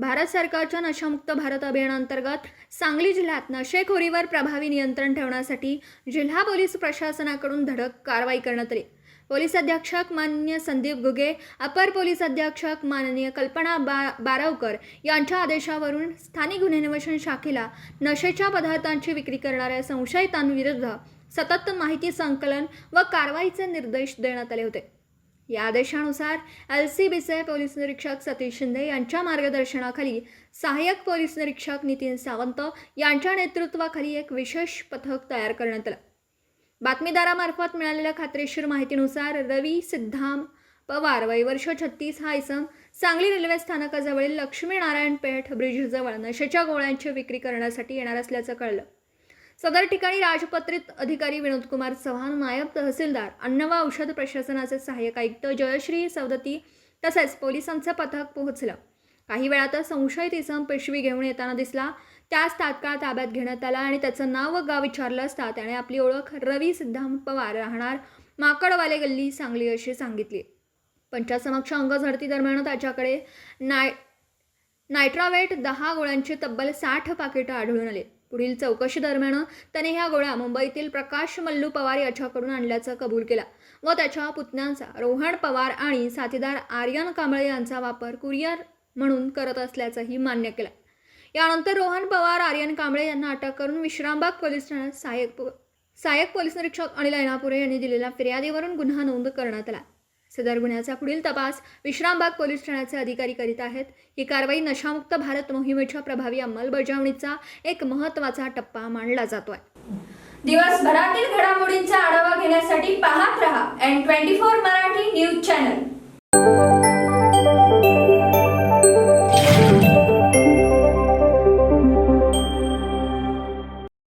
भारत सरकारच्या नशामुक्त भारत अभियानांतर्गत सांगली जिल्ह्यात नशेखोरीवर प्रभावी नियंत्रण ठेवण्यासाठी जिल्हा पोलीस प्रशासनाकडून धडक कारवाई करण्यात आली. पोलीस अधीक्षक माननीय संदीप गुगे अपर पोलीस अधीक्षक माननीय कल्पना बा बारावकर यांच्या आदेशावरून स्थानिक गुन्हे अन्वेषण शाखेला नशेच्या पदार्थांची विक्री करणाऱ्या संशयितांविरुद्ध सतत माहिती संकलन व कारवाईचे निर्देश देण्यात आले होते. या आदेशानुसार एल सी बीचे पोलीस निरीक्षक सतीश शिंदे यांच्या मार्गदर्शनाखाली सहाय्यक पोलीस निरीक्षक नितीन सावंत यांच्या नेतृत्वाखाली एक विशेष पथक तयार करण्यात आलं. बातमीदारामार्फत मिळालेल्या खात्रीशीर माहितीनुसार रवी सिद्धाम पवार वय वर्ष छत्तीस हा इसम सांगली रेल्वे स्थानकाजवळील लक्ष्मीनारायण पेठ ब्रिजजवळ नशेच्या गोळ्यांची विक्री करण्यासाठी येणार असल्याचं कळलं. सदर ठिकाणी राजपत्रित अधिकारी विनोदकुमार चव्हाण नायब तहसीलदार अन्न व औषध प्रशासनाचे सहाय्यक आयुक्त जयश्री सवदती तसेच पोलिसांचं पथक पोहोचलं. काही वेळातच संशयित इसम पिशवी घेऊन येताना दिसला. त्यास तात्काळ ताब्यात घेण्यात आला आणि त्याचं नाव व गाव विचारलं असता त्याने आपली ओळख रवी सिद्धांत पवार राहणार माकडवाले गल्ली सांगली अशी सांगितली. पंचासमक्ष अंग झडती दरम्यान त्याच्याकडे नाय नायट्रावेट दहा गोळ्यांची तब्बल साठ पाकिटं आढळून आली. पुढील चौकशी दरम्यान त्याने ह्या गोळ्या मुंबईतील प्रकाश मल्लू पवार याच्याकडून आणल्याचं कबूल केला व त्याच्या पुतण्यांचा रोहन पवार आणि साथीदार आर्यन कांबळे यांचा वापर कुरिअर म्हणून करत असल्याचंही मान्य केलं. यानंतर रोहन पवार आर्यन कांबळे यांना अटक करून विश्रामबाग पोलीस ठाण्यात सहाय्यक पो- सहाय्यक पोलीस निरीक्षक अनिल ऐनापुरे यांनी दिलेल्या फिर्यादीवरून गुन्हा नोंद करण्यात आला. सदर गुन्ह्याचा पुढील तपास विश्रामबाग पोलीस ठाण्याचे अधिकारी करीत आहेत. ही कारवाई नशामुक्त भारत मोहिमेच्या प्रभावी अंमलबजावणीचा एक महत्त्वाचा टप्पा मानला जातोय. दिवसभरातील घडामोडींचा आढावा घेण्यासाठी पाहत रहा N twenty four Marathi news channel.